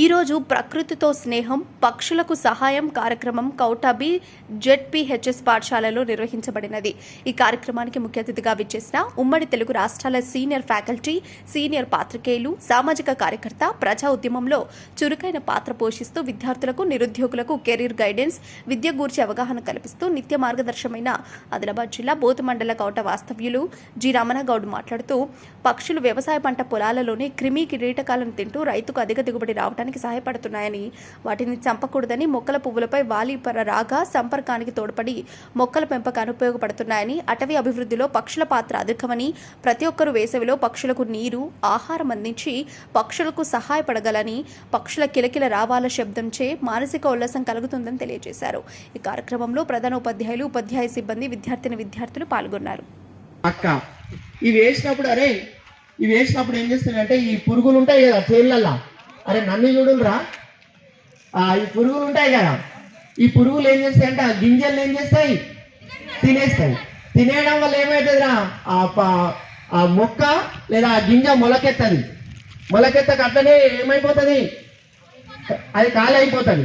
ఈరోజు ప్రకృతితో స్నేహం పక్షులకు సహాయం కార్యక్రమం కౌటాబి జెడ్పీహెచ్ఎస్ పాఠశాలలో నిర్వహించబడినది. ఈ కార్యక్రమానికి ముఖ్య అతిథిగా విచ్చేసిన ఉమ్మడి తెలుగు రాష్ట్రాల సీనియర్ ఫ్యాకల్టీ సీనియర్ పాత్రికేయులు సామాజిక కార్యకర్త ప్రజా ఉద్యమంలో చురుకైన పాత్ర పోషిస్తూ విద్యార్థులకు నిరుద్యోగులకు కెరీర్ గైడెన్స్ విద్య గూర్చి అవగాహన కల్పిస్తూ నిత్య మార్గదర్శమైన ఆదిలాబాద్ జిల్లా బోతు మండల కౌట వాస్తవ్యులు జి రమణగౌడ్ మాట్లాడుతూ పక్షులు వ్యవసాయ పంట పొలాలలోని క్రిమి కిరీటకాలను తింటూ రైతుకు అధిక దిగుబడి రావడానికి సహాయపడుతున్నాయని వాటిని చంపకూడదని మొక్కల పువ్వులపై వాలి రాగా సంపర్కానికి తోడ్పడి మొక్కల పెంపకాన్ని ఉపయోగపడుతున్నాయని అటవీ అభివృద్ధిలో పక్షుల పాత్ర అధికమని ప్రతి ఒక్కరు వేసవిలో పక్షులకు నీరు ఆహారం అందించి పక్షులకు సహాయపడగలని పక్షుల కిలకిల రావాల శబ్దంచే మానసిక ఉల్లాసం కలుగుతుందని తెలియజేశారు. ఈ కార్యక్రమంలో ప్రధాన ఉపాధ్యాయులు ఉపాధ్యాయ సిబ్బంది విద్యార్థిని విద్యార్థులు పాల్గొన్నారు. అక్క ఇవి వేసినప్పుడు అరే ఇవి వేసినప్పుడు ఏం చేస్తాయంటే ఈ పురుగులు ఉంటాయి కదా చేళ్ళల్లో అరే నన్ను చూడురా ఈ పురుగులు ఉంటాయి కదా ఈ పురుగులు ఏం చేస్తాయి అంటే ఆ గింజలు ఏం చేస్తాయి? తినేస్తాయి. తినేయడం వల్ల ఏమవుతుందిరా ఆ ప- ఆ మొక్క లేదా ఆ గింజ మొలకెత్తది. మొలకెత్తక అట్లనే ఏమైపోతుంది? అది ఖాళీ అయిపోతుంది.